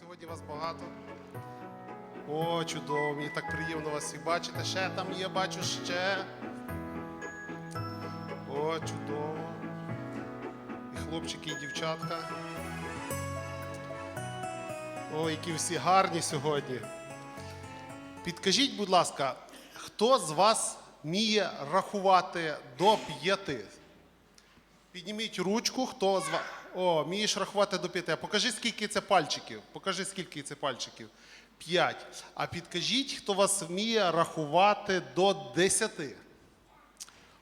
Сьогодні вас багато. О, чудово, мені так приємно вас всіх бачити. Ще там є, бачу ще. О, чудово. І хлопчики, і дівчатка. О, які всі гарні сьогодні. Підкажіть, будь ласка, хто з вас вміє рахувати до п'яти? Підніміть ручку, хто з вас. О, вмієш рахувати до п'яти. Покажи, скільки це пальчиків. Покажи, скільки це пальчиків. П'ять. А підкажіть, хто вас вміє рахувати до десяти.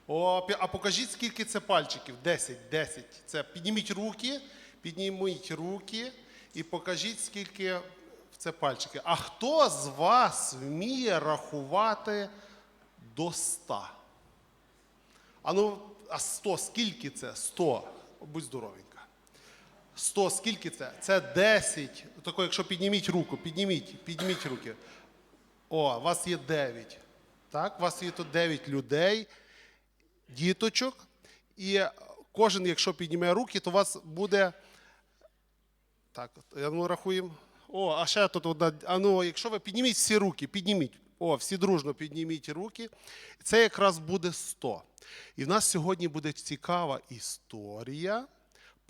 О, а покажіть, скільки це пальчиків. Десять, десять. Це підніміть руки, підніміть руки і покажіть, скільки це пальчики. А хто з вас вміє рахувати до ста? А ну, а 100, скільки це? 100. Будь здоровенька. 100, скільки це? Це 10. Тако, якщо підніміть руку, підніміть, підніміть руки. О, у вас є 9. Так, у вас є тут 9 людей, діточок. І кожен, якщо підніме руки, то у вас буде. Так, я ну рахуємо. О, а ще тут одна. А ну, якщо ви підніміть всі руки, підніміть. О, всі дружно підніміть руки. Це якраз буде 100. І в нас сьогодні буде цікава історія.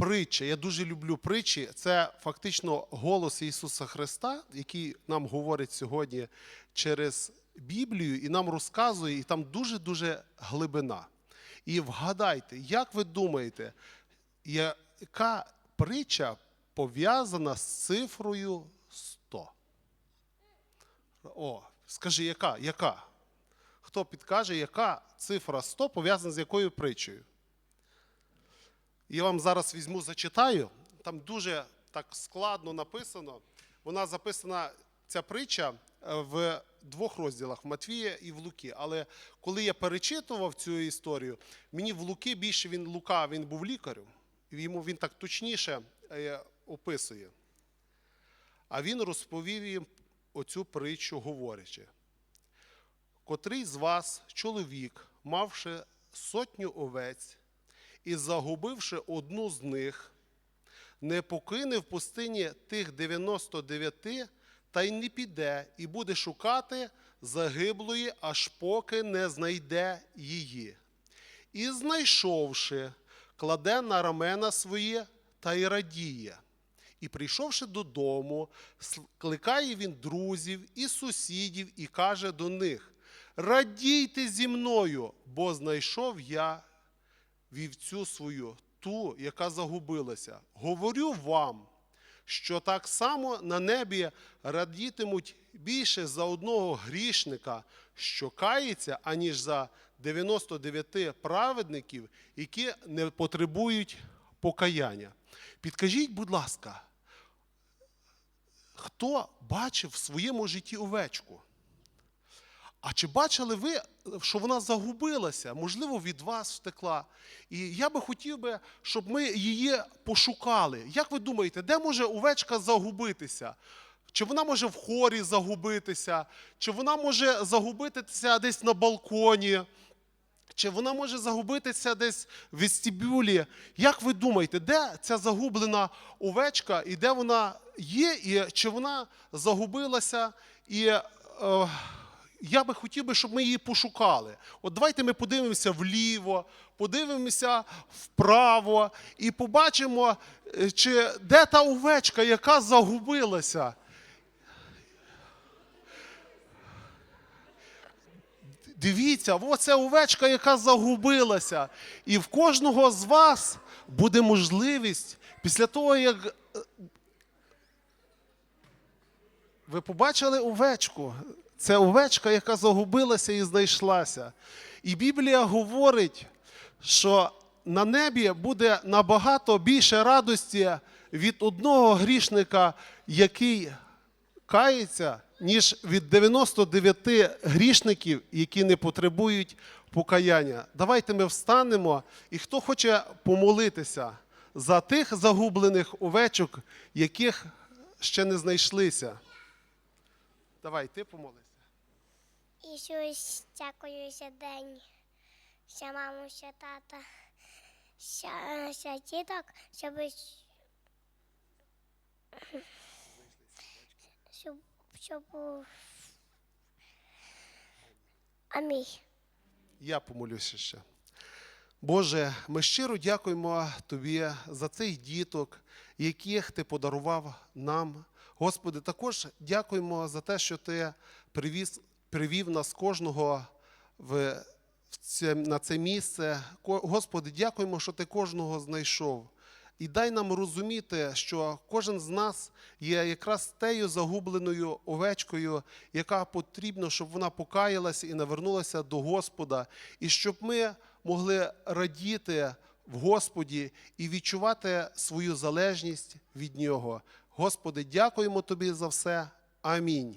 Притча. Я дуже люблю притчі. Це фактично голос Ісуса Христа, який нам говорить сьогодні через Біблію і нам розказує, і там дуже-дуже глибина. І вгадайте, як ви думаєте, яка притча пов'язана з цифрою 100? О, скажи, яка? Яка? Хто підкаже, яка цифра 100 пов'язана з якою притчею? Я вам зараз візьму, зачитаю. Там дуже так складно написано. Вона записана, ця притча, е, в двох розділах в Матвія і в Луки. Але коли я перечитував цю історію, мені в Луки більше він Лука, він був лікарем, і йому він так точніше е, описує. А він розповів їм оцю притчу, говорячи. Котрий з вас, чоловік, мавши сотню овець і загубивши одну з них, не покине в пустині тих 99 та й не піде, і буде шукати загиблої, аж поки не знайде її. І, знайшовши, кладе на рамена своє та й радіє. І прийшовши додому, кликає він друзів і сусідів і каже до них: Радійте зі мною, бо знайшов я вівцю свою, ту, яка загубилася. Говорю вам, що так само на небі радітимуть більше за одного грішника, що кається, аніж за 99 праведників, які не потребують покаяння. Підкажіть, будь ласка, хто бачив в своєму житті овечку? А чи бачили ви, що вона загубилася, можливо, від вас втекла? І я би хотів би, щоб ми її пошукали. Як ви думаєте, де може овечка загубитися? Чи вона може в хорі загубитися, чи вона може загубитися десь на балконі, чи вона може загубитися десь в вестибюлі? Як ви думаєте, де ця загублена овечка і де вона є, і чи вона загубилася? І е, я би хотів би, щоб ми її пошукали. От давайте ми подивимося вліво, подивимося вправо і побачимо, е, чи де та овечка, яка загубилася. Дивіться, оце овечка, яка загубилася. І в кожного з вас буде можливість після того, як е, ви побачили овечку. Це овечка, яка загубилася і знайшлася. І Біблія говорить, що на небі буде набагато більше радості від одного грішника, який кається, ніж від 99 грішників, які не потребують покаяння. Давайте ми встанемо, і хто хоче помолитися за тих загублених овечок, яких ще не знайшлися. Давай, ти помолися. Ісус, дякую за день, за маму, за тата, за, за діток, щоб щоб, щоб. Амінь. Я помолюся ще. Боже, ми щиро дякуємо Тобі за цих діток, яких Ти подарував нам. Господи, також дякуємо за те, що Ти привіз, привів нас кожного в, це, на це місце. Господи, дякуємо, що Ти кожного знайшов. І дай нам розуміти, що кожен з нас є якраз тею загубленою овечкою, яка потрібно, щоб вона покаялася і навернулася до Господа, і щоб ми могли радіти в Господі і відчувати свою залежність від Нього. Господи, дякуємо Тобі за все. Амінь.